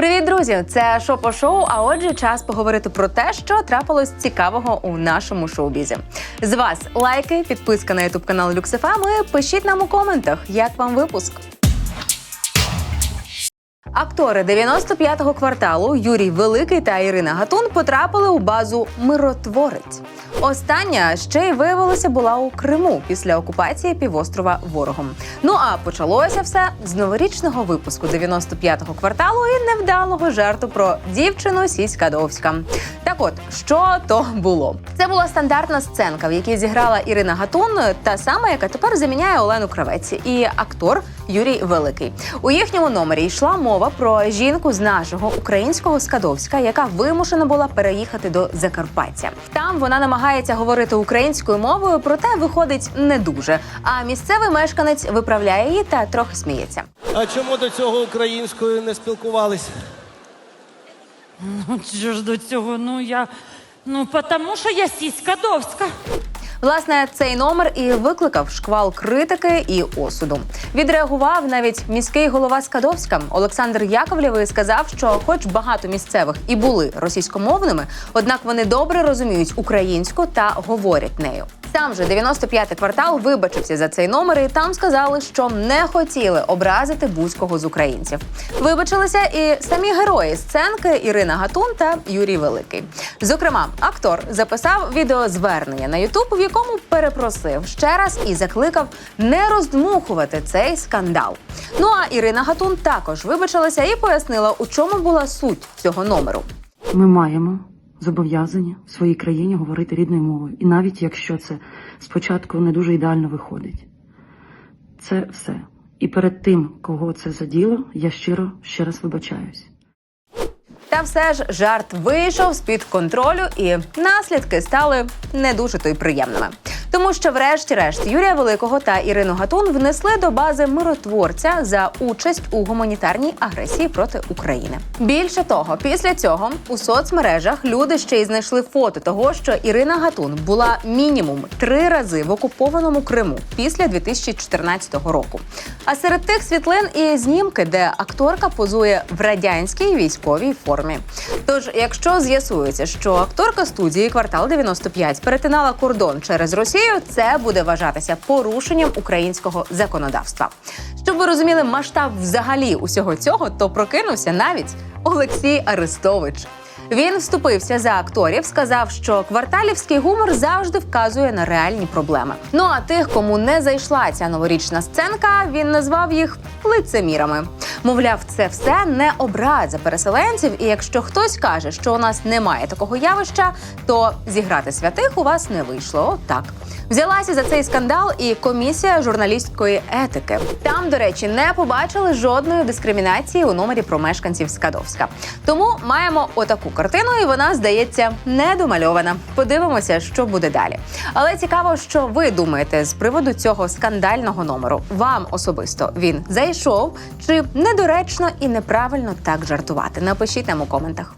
Привіт, друзі! Це шопо шоу. А отже, час поговорити про те, що трапилось цікавого у нашому шоу-бізі. З вас лайки, підписка на ютуб канал Люксифам Ми пишіть нам у коментах, як вам випуск. Актори 95-го кварталу Юрій Великий та Ірина Гатун потрапили у базу Миротворець. Остання ще й виявилося була у Криму після окупації півострова ворогом. Ну а почалося все з новорічного випуску 95-го кварталу і невдалого жарту про дівчину Сіськадовська. Так от, що то було? Це була стандартна сценка, в якій зіграла Ірина Гатун, та сама, яка тепер заміняє Олену Кравець, і актор Юрій Великий. У їхньому номері йшла мова про жінку з нашого українського Скадовська, яка вимушена була переїхати до Закарпаття. Там вона намагається говорити українською мовою, проте виходить не дуже. А місцевий мешканець виправляє її та трохи сміється. А чому до цього українською не спілкувалися? Ну, що ж до цього? Ну я. Ну, тому що я сіська довська. Власне, цей номер і викликав шквал критики і осуду. Відреагував навіть міський голова Скадовська Олександр Яковлєвий сказав, що, хоч багато місцевих і були російськомовними, однак вони добре розуміють українську та говорять нею. Сам же 95-й квартал вибачився за цей номер, і там сказали, що не хотіли образити будь-кого з українців. Вибачилися і самі герої сценки Ірина Гатун та Юрій Великий. Зокрема, актор записав відеозвернення на Ютуб, в якому перепросив ще раз і закликав не роздмухувати цей скандал. Ну а Ірина Гатун також вибачилася і пояснила, у чому була суть цього номеру. Ми маємо зобов'язання в своїй країні говорити рідною мовою, і навіть якщо це спочатку не дуже ідеально виходить. Це все. І перед тим, кого це заділо, я щиро ще раз вибачаюсь. Та все ж жарт вийшов з під контролю, і наслідки стали не дуже то й приємними. Тому що, врешті-решт, Юрія Великого та Ірину Гатун внесли до бази миротворця за участь у гуманітарній агресії проти України. Більше того, після цього у соцмережах люди ще й знайшли фото того, що Ірина Гатун була мінімум три рази в окупованому Криму після 2014 року. А серед тих світлин і знімки, де акторка позує в радянській військовій формі. Тож, якщо з'ясується, що акторка студії квартал 95 перетинала кордон через Росію, це буде вважатися порушенням українського законодавства. Щоб ви розуміли масштаб взагалі усього цього, то прокинувся навіть Олексій Арестович. Він вступився за акторів, сказав, що кварталівський гумор завжди вказує на реальні проблеми. Ну а тих, кому не зайшла ця новорічна сценка, він назвав їх лицемірами. Мовляв, це все не образа переселенців. І якщо хтось каже, що у нас немає такого явища, то зіграти святих у вас не вийшло. Отак. Взялася за цей скандал і комісія журналістської етики. Там, до речі, не побачили жодної дискримінації у номері про мешканців Скадовська. Тому маємо отаку картину, і вона здається недомальована. Подивимося, що буде далі. Але цікаво, що ви думаєте з приводу цього скандального номеру. Вам особисто він зайшов чи недоречно і неправильно так жартувати? Напишіть нам у коментах.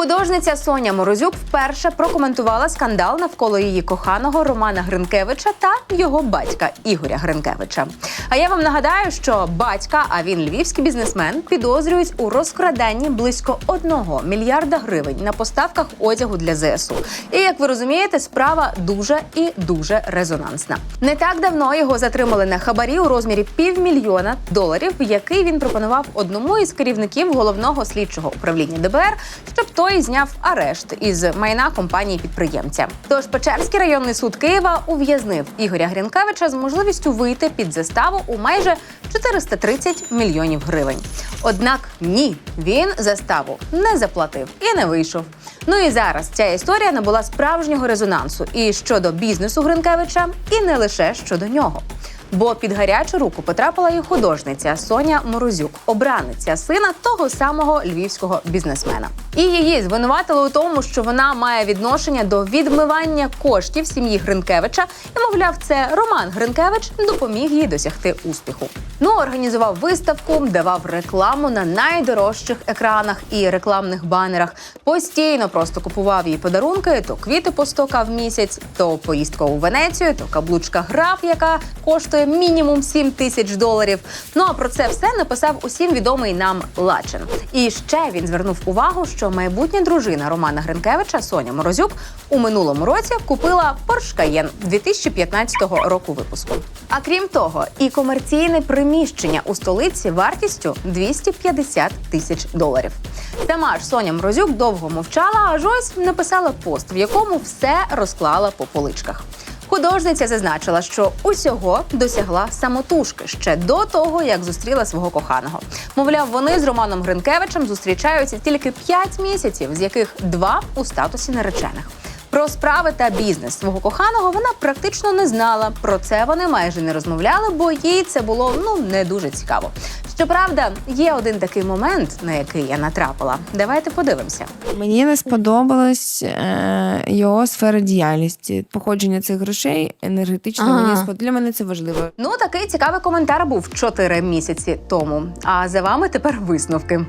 Художниця Соня Морозюк вперше прокоментувала скандал навколо її коханого Романа Гринкевича та його батька Ігоря Гринкевича. А я вам нагадаю, що батька, а він львівський бізнесмен, підозрюють у розкраданні близько одного мільярда гривень на поставках одягу для ЗСУ. І як ви розумієте, справа дуже і дуже резонансна. Не так давно його затримали на хабарі у розмірі півмільйона доларів, який він пропонував одному із керівників головного слідчого управління ДБР, щоб той зняв арешт із майна компанії підприємця. Тож Печерський районний суд Києва ув'язнив Ігоря Грінкевича з можливістю вийти під заставу у майже 430 мільйонів гривень. Однак ні, він заставу не заплатив і не вийшов. Ну і зараз ця історія набула справжнього резонансу і щодо бізнесу Гринкевича, і не лише щодо нього. Бо під гарячу руку потрапила і художниця Соня Морозюк, обраниця сина того самого львівського бізнесмена. І її звинуватили у тому, що вона має відношення до відмивання коштів сім'ї Гринкевича, і мовляв, це Роман Гринкевич допоміг їй досягти успіху. Ну організував виставку, давав рекламу на найдорожчих екранах і рекламних банерах. Постійно просто купував їй подарунки: то квіти по 100 в місяць, то поїздка у Венецію, то каблучка граф, яка коштує коштує мінімум 7 тисяч доларів. Ну а про це все написав усім відомий нам Лачин. І ще він звернув увагу, що майбутня дружина Романа Гринкевича Соня Морозюк у минулому році купила Porsche Cayenne 2015 року випуску. А крім того, і комерційне приміщення у столиці вартістю 250 тисяч доларів. Сама ж Соня Морозюк довго мовчала, аж ось написала пост, в якому все розклала по поличках. Художниця зазначила, що усього досягла самотужки ще до того, як зустріла свого коханого. Мовляв, вони з Романом Гринкевичем зустрічаються тільки 5 місяців, з яких два у статусі наречених. Про справи та бізнес свого коханого вона практично не знала. Про це вони майже не розмовляли, бо їй це було ну не дуже цікаво. Щоправда, є один такий момент, на який я натрапила. Давайте подивимося. Мені не сподобалась е, його сфера діяльності. Походження цих грошей енергетично Ага. мені спод... Для мене це важливо. Ну, такий цікавий коментар був 4 місяці тому. А за вами тепер висновки.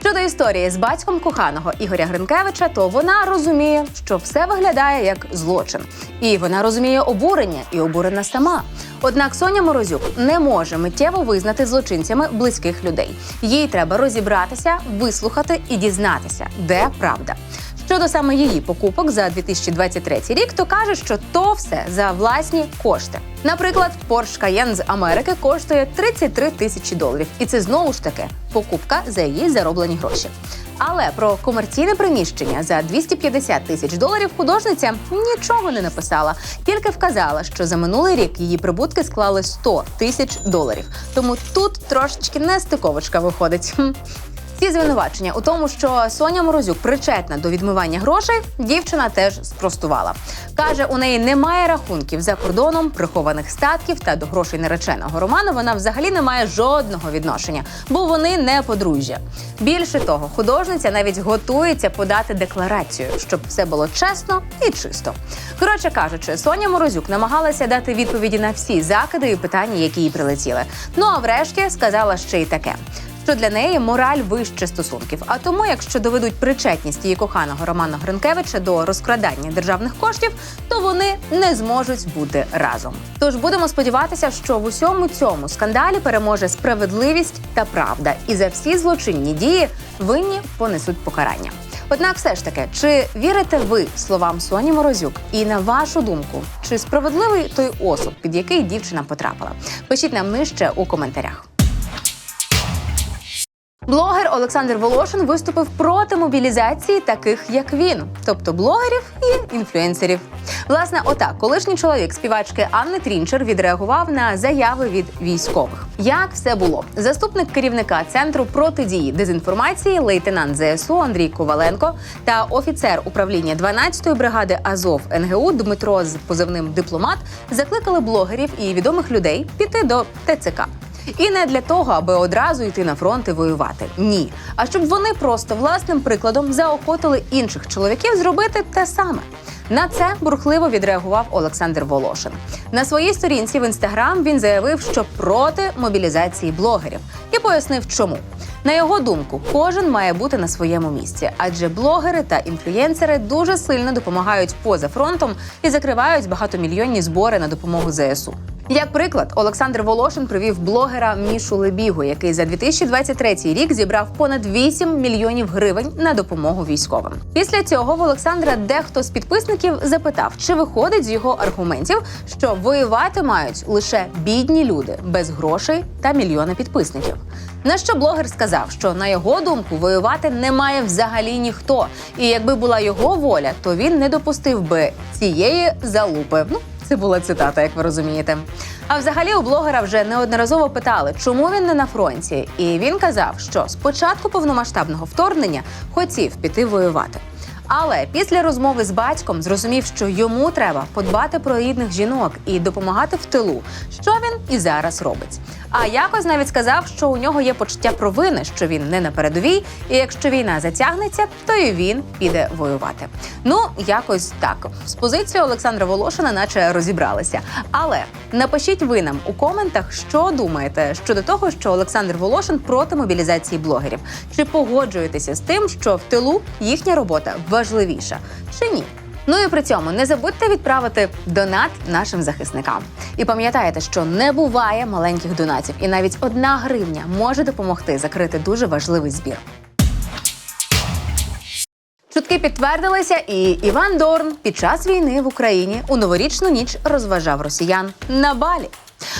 Щодо історії з батьком коханого Ігоря Гринкевича, то вона розуміє, що все виглядає як злочин, і вона розуміє обурення і обурена сама. Однак Соня Морозюк не може миттєво визнати злочинцями близьких людей. Їй треба розібратися, вислухати і дізнатися, де правда. Щодо саме її покупок за 2023 рік, то каже, що то все за власні кошти. Наприклад, Porsche Cayenne з Америки коштує 33 тисячі доларів, і це знову ж таки покупка за її зароблені гроші. Але про комерційне приміщення за 250 тисяч доларів художниця нічого не написала, тільки вказала, що за минулий рік її прибутки склали 100 тисяч доларів. Тому тут трошечки нестиковочка виходить. Хм. Звинувачення у тому, що Соня Морозюк причетна до відмивання грошей, дівчина теж спростувала. Каже, у неї немає рахунків за кордоном, прихованих статків та до грошей нареченого Романа вона взагалі не має жодного відношення, бо вони не подружжя. Більше того, художниця навіть готується подати декларацію, щоб все було чесно і чисто. Коротше кажучи, Соня Морозюк намагалася дати відповіді на всі закиди і питання, які їй прилетіли. Ну а врешті сказала ще й таке що для неї мораль вище стосунків. А тому, якщо доведуть причетність її коханого Романа Гринкевича до розкрадання державних коштів, то вони не зможуть бути разом. Тож будемо сподіватися, що в усьому цьому скандалі переможе справедливість та правда, і за всі злочинні дії винні понесуть покарання. Однак, все ж таки, чи вірите ви словам Соні Морозюк? І на вашу думку, чи справедливий той осуд, під який дівчина потрапила? Пишіть нам нижче у коментарях. Блогер Олександр Волошин виступив проти мобілізації таких, як він, тобто блогерів і інфлюенсерів. Власне, отак, колишній чоловік співачки Анни Трінчер відреагував на заяви від військових. Як все було? Заступник керівника центру протидії дезінформації, лейтенант ЗСУ Андрій Коваленко та офіцер управління 12-ї бригади Азов НГУ Дмитро з позивним дипломат закликали блогерів і відомих людей піти до ТЦК. І не для того, аби одразу йти на фронт і воювати. Ні. А щоб вони просто власним прикладом заохотили інших чоловіків зробити те саме. На це бурхливо відреагував Олександр Волошин. На своїй сторінці в інстаграм він заявив, що проти мобілізації блогерів, і пояснив, чому. На його думку, кожен має бути на своєму місці, адже блогери та інфлюєнсери дуже сильно допомагають поза фронтом і закривають багатомільйонні збори на допомогу ЗСУ. Як приклад, Олександр Волошин привів блогера Мішу Лебігу, який за 2023 рік зібрав понад 8 мільйонів гривень на допомогу військовим. Після цього в Олександра дехто з підписників запитав, чи виходить з його аргументів, що воювати мають лише бідні люди без грошей та мільйони підписників. На що блогер сказав, що на його думку воювати не має взагалі ніхто, і якби була його воля, то він не допустив би цієї залупи. Ну, це була цитата, як ви розумієте. А взагалі у блогера вже неодноразово питали, чому він не на фронті. І він казав, що з початку повномасштабного вторгнення хотів піти воювати. Але після розмови з батьком зрозумів, що йому треба подбати про рідних жінок і допомагати в тилу, що він і зараз робить. А якось навіть сказав, що у нього є почуття провини, що він не на передовій, і якщо війна затягнеться, то і він піде воювати. Ну якось так з позицією Олександра Волошина, наче розібралися. Але напишіть ви нам у коментах, що думаєте щодо того, що Олександр Волошин проти мобілізації блогерів. Чи погоджуєтеся з тим, що в тилу їхня робота важливіша, чи ні? Ну і при цьому не забудьте відправити донат нашим захисникам. І пам'ятайте, що не буває маленьких донатів, і навіть одна гривня може допомогти закрити дуже важливий збір. Чутки підтвердилися, і Іван Дорн під час війни в Україні у новорічну ніч розважав росіян на балі.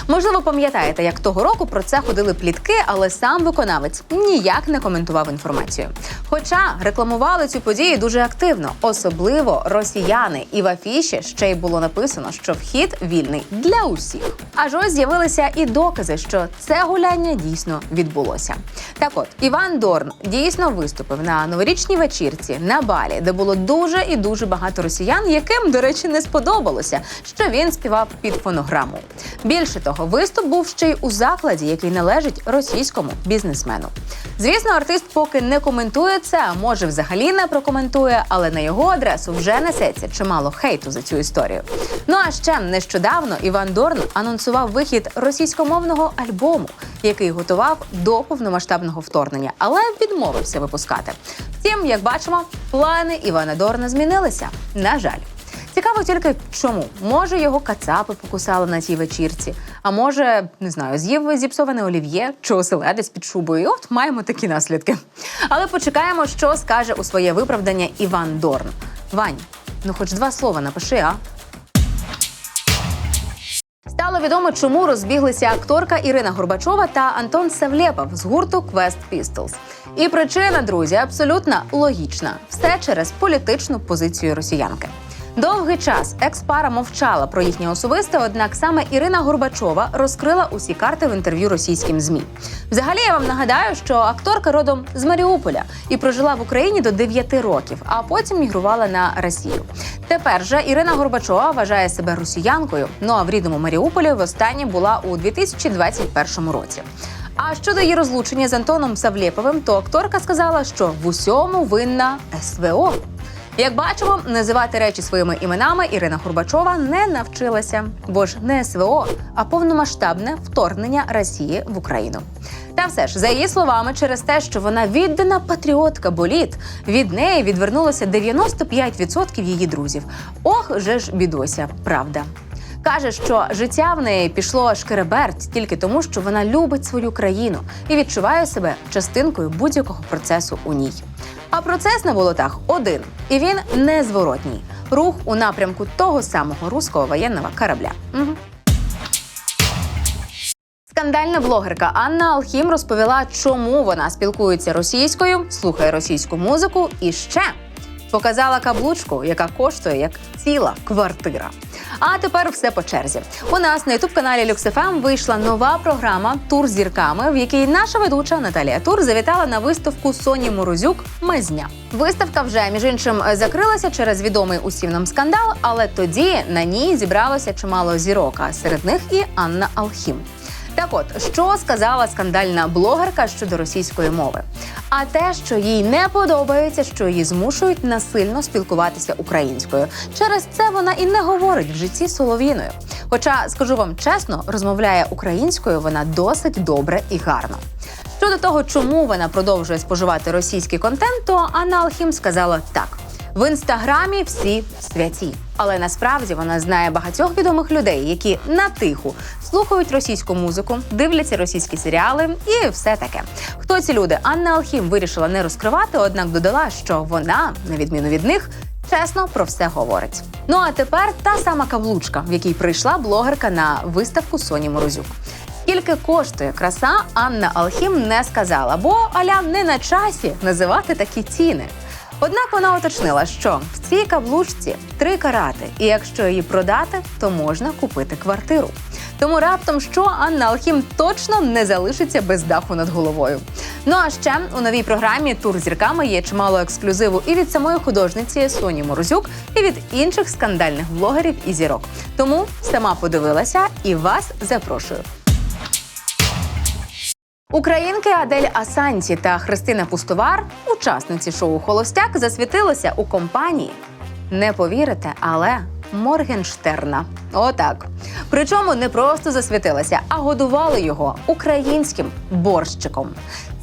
Можливо, пам'ятаєте, як того року про це ходили плітки, але сам виконавець ніяк не коментував інформацію. Хоча рекламували цю подію дуже активно, особливо росіяни, і в афіші ще й було написано, що вхід вільний для усіх. Аж ось з'явилися і докази, що це гуляння дійсно відбулося. Так от Іван Дорн дійсно виступив на новорічній вечірці на балі, де було дуже і дуже багато росіян, яким, до речі, не сподобалося, що він співав під фонограму. Більше того, виступ був ще й у закладі, який належить російському бізнесмену. Звісно, артист поки не коментує це, а може взагалі не прокоментує, але на його адресу вже несеться чимало хейту за цю історію. Ну а ще нещодавно Іван Дорн анонсував вихід російськомовного альбому, який готував до повномасштабного вторгнення, але відмовився випускати. Втім, як бачимо, плани Івана Дорна змінилися. На жаль. Цікаво тільки чому. Може, його кацапи покусали на тій вечірці, а може, не знаю, з'їв зіпсоване олів'є чи оселедець під шубою. І от маємо такі наслідки. Але почекаємо, що скаже у своє виправдання Іван Дорн. Вань, ну хоч два слова напиши, а? Стало відомо, чому розбіглися акторка Ірина Горбачова та Антон Савлєпов з гурту Quest Pistols. І причина, друзі, абсолютно логічна: все через політичну позицію росіянки. Довгий час екс-пара мовчала про їхнє особисте, однак саме Ірина Горбачова розкрила усі карти в інтерв'ю російським змі. Взагалі, я вам нагадаю, що акторка родом з Маріуполя і прожила в Україні до 9 років, а потім мігрувала на Росію. Тепер же Ірина Горбачова вважає себе росіянкою. Ну а в рідному Маріуполі востаннє була у 2021 році. А щодо її розлучення з Антоном Савлєповим, то акторка сказала, що в усьому винна СВО. Як бачимо, називати речі своїми іменами Ірина Горбачова не навчилася, бо ж не СВО, а повномасштабне вторгнення Росії в Україну. Та все ж, за її словами, через те, що вона віддана патріотка боліт, від неї відвернулося 95% її друзів. Ох, же ж бідося, правда. Каже, що життя в неї пішло шкереберть тільки тому, що вона любить свою країну і відчуває себе частинкою будь-якого процесу у ній. А процес на болотах один, і він незворотній. Рух у напрямку того самого руського воєнного корабля. Угу. Скандальна блогерка Анна Алхім розповіла, чому вона спілкується російською, слухає російську музику і ще показала каблучку, яка коштує як ціла квартира. А тепер все по черзі. У нас на ютуб каналі LuxFM вийшла нова програма Тур зірками, в якій наша ведуча Наталія Тур завітала на виставку Соні Морозюк Мазня. Виставка вже між іншим закрилася через відомий усім нам скандал, але тоді на ній зібралося чимало зірок, а серед них і Анна Алхім. Так от, що сказала скандальна блогерка щодо російської мови? А те, що їй не подобається, що її змушують насильно спілкуватися українською. Через це вона і не говорить в житті солов'їною. Хоча, скажу вам чесно, розмовляє українською вона досить добре і гарно. Щодо того, чому вона продовжує споживати російський контент, то Анна Алхім сказала так. В інстаграмі всі святі, але насправді вона знає багатьох відомих людей, які на тиху слухають російську музику, дивляться російські серіали і все таке. Хто ці люди? Анна Алхім вирішила не розкривати, однак додала, що вона, на відміну від них, чесно про все говорить. Ну а тепер та сама каблучка, в якій прийшла блогерка на виставку Соні Морозюк. Скільки коштує краса, Анна Алхім не сказала, бо аля не на часі називати такі ціни. Однак вона уточнила, що в цій каблучці три карати, і якщо її продати, то можна купити квартиру. Тому раптом що Анна Алхім точно не залишиться без даху над головою. Ну а ще у новій програмі Тур зірками є чимало ексклюзиву і від самої художниці Соні Морозюк, і від інших скандальних блогерів і зірок. Тому сама подивилася і вас запрошую. Українки Адель Асанті та Христина Пустовар, учасниці шоу Холостяк, засвітилися у компанії. Не повірите, але Моргенштерна. Отак. Причому не просто засвітилися, а годували його українським борщиком.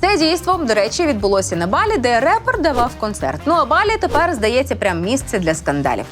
Це дійство, до речі, відбулося на балі, де репер давав концерт. Ну а балі тепер здається прям місце для скандалів.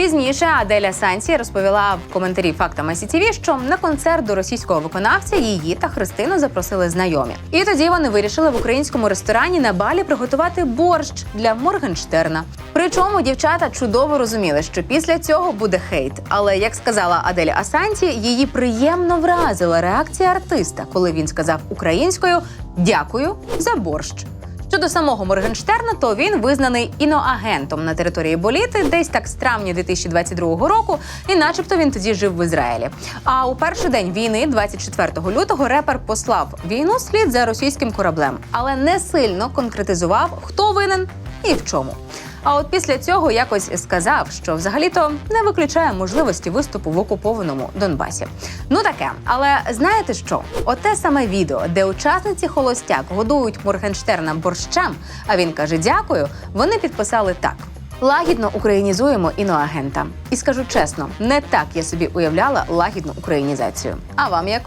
Пізніше Аделя Сансі розповіла в коментарі фактами СІТІВІ, що на концерт до російського виконавця її та Христину запросили знайомі. І тоді вони вирішили в українському ресторані на балі приготувати борщ для Моргенштерна. Причому дівчата чудово розуміли, що після цього буде хейт. Але як сказала Аделя Асанті, її приємно вразила реакція артиста, коли він сказав українською дякую за борщ. Щодо самого Моргенштерна, то він визнаний іноагентом на території Боліти десь так з травня 2022 року, і начебто він тоді жив в Ізраїлі. А у перший день війни, 24 лютого, репер послав війну слід за російським кораблем, але не сильно конкретизував, хто винен і в чому. А от після цього якось сказав, що взагалі-то не виключає можливості виступу в окупованому Донбасі. Ну таке, але знаєте що? Оте саме відео, де учасниці холостяк годують Моргенштерна борщем, а він каже дякую. Вони підписали так. Лагідно українізуємо іноагента. І скажу чесно, не так я собі уявляла лагідну українізацію. А вам як?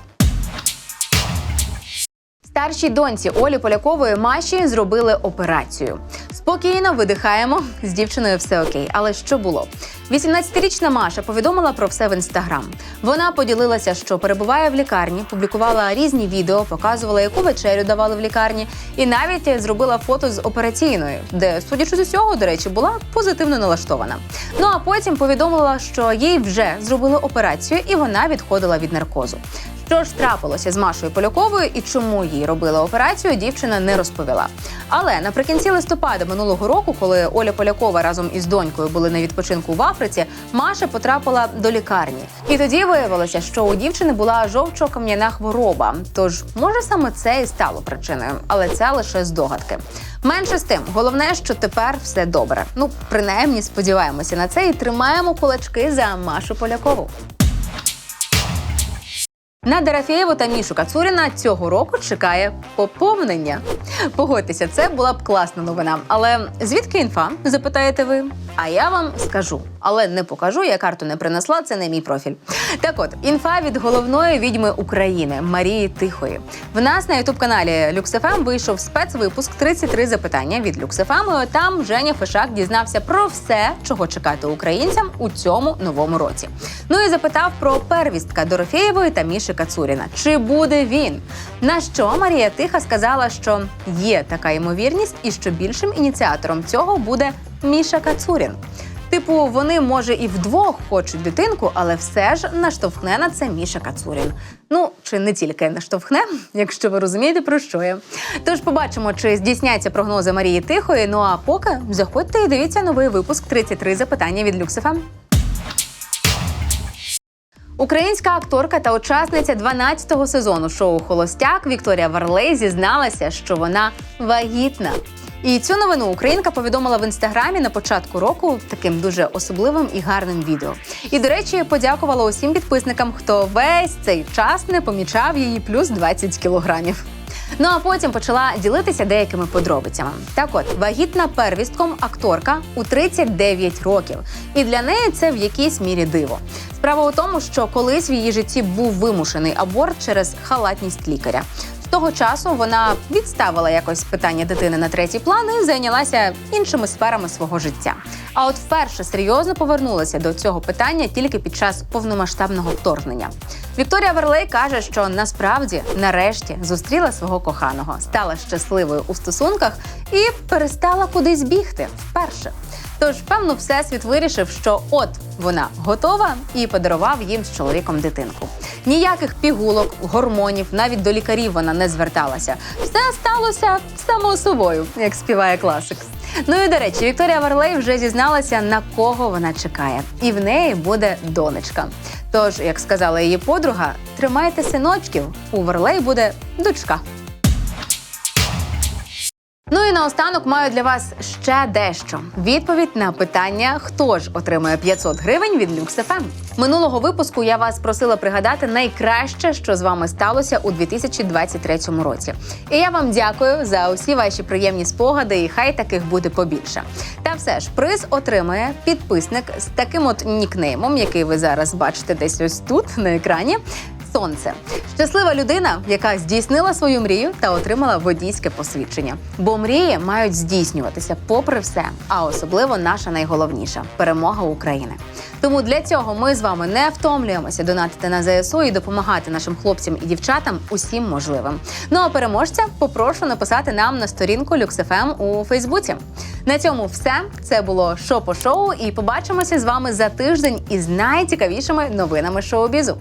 Старшій доньці Олі Полякової Маші зробили операцію. Спокійно видихаємо, з дівчиною все окей. Але що було? 18-річна Маша повідомила про все в інстаграм. Вона поділилася, що перебуває в лікарні, публікувала різні відео, показувала, яку вечерю давали в лікарні, і навіть зробила фото з операційної, де, судячи з усього, до речі, була позитивно налаштована. Ну а потім повідомила, що їй вже зробили операцію, і вона відходила від наркозу. Що ж трапилося з Машою Поляковою і чому їй робили операцію, дівчина не розповіла. Але наприкінці листопада минулого року, коли Оля Полякова разом із донькою були на відпочинку в Африці, Маша потрапила до лікарні. І тоді виявилося, що у дівчини була жовчо-кам'яна хвороба. Тож, може, саме це і стало причиною, але це лише здогадки. Менше з тим, головне, що тепер все добре. Ну, принаймні, сподіваємося на це і тримаємо кулачки за Машу Полякову. На Дорофєєву та Мішу Кацуріна цього року чекає поповнення. Погодьтеся, це була б класна новина. Але звідки інфа? Запитаєте ви? А я вам скажу, але не покажу. Я карту не принесла. Це не мій профіль. Так, от інфа від головної відьми України Марії Тихої. В нас на ютуб каналі LuxFM вийшов спецвипуск «33 запитання від LuxFM. І Там Женя Фишак дізнався про все, чого чекати українцям у цьому новому році. Ну і запитав про первістка Дорофєєвої та Міші Кацуріна. Чи буде він? На що Марія Тиха сказала, що є така ймовірність, і що більшим ініціатором цього буде Міша Кацурін. Типу, вони може і вдвох хочуть дитинку, але все ж наштовхне на це Міша Кацурін. Ну чи не тільки наштовхне, якщо ви розумієте про що я. Тож побачимо, чи здійсняться прогнози Марії Тихої. Ну а поки заходьте і дивіться новий випуск «33 запитання від Люксифем. Українська акторка та учасниця 12-го сезону шоу Холостяк Вікторія Варлей зізналася, що вона вагітна. І цю новину українка повідомила в інстаграмі на початку року таким дуже особливим і гарним відео. І, до речі, подякувала усім підписникам, хто весь цей час не помічав її плюс 20 кілограмів. Ну а потім почала ділитися деякими подробицями. Так от, вагітна первістком акторка у 39 років. І для неї це в якійсь мірі диво. Справа у тому, що колись в її житті був вимушений аборт через халатність лікаря. З того часу вона відставила якось питання дитини на третій план і зайнялася іншими сферами свого життя. А от вперше серйозно повернулася до цього питання тільки під час повномасштабного вторгнення. Вікторія Верлей каже, що насправді нарешті зустріла свого коханого, стала щасливою у стосунках і перестала кудись бігти вперше. Тож, певно, всесвіт вирішив, що от вона готова і подарував їм з чоловіком дитинку. Ніяких пігулок, гормонів, навіть до лікарів вона не зверталася. Все сталося само собою, як співає класик. Ну і до речі, Вікторія Варлей вже зізналася, на кого вона чекає, і в неї буде донечка. Тож, як сказала її подруга, тримайте синочків, у Варлей буде дочка. Ну і наостанок маю для вас ще дещо. Відповідь на питання, хто ж отримує 500 гривень від LuxFM. Минулого випуску я вас просила пригадати найкраще, що з вами сталося у 2023 році. І я вам дякую за усі ваші приємні спогади, і хай таких буде побільше. Та все ж приз отримує підписник з таким от нікнеймом, який ви зараз бачите десь ось тут на екрані. Сонце. Щаслива людина, яка здійснила свою мрію та отримала водійське посвідчення. Бо мрії мають здійснюватися попри все, а особливо наша найголовніша перемога України. Тому для цього ми з вами не втомлюємося донатити на ЗСУ і допомагати нашим хлопцям і дівчатам усім можливим. Ну а переможця попрошу написати нам на сторінку LuxFM у Фейсбуці. На цьому все. Це було шо по шоу, і побачимося з вами за тиждень із найцікавішими новинами шоу-бізу.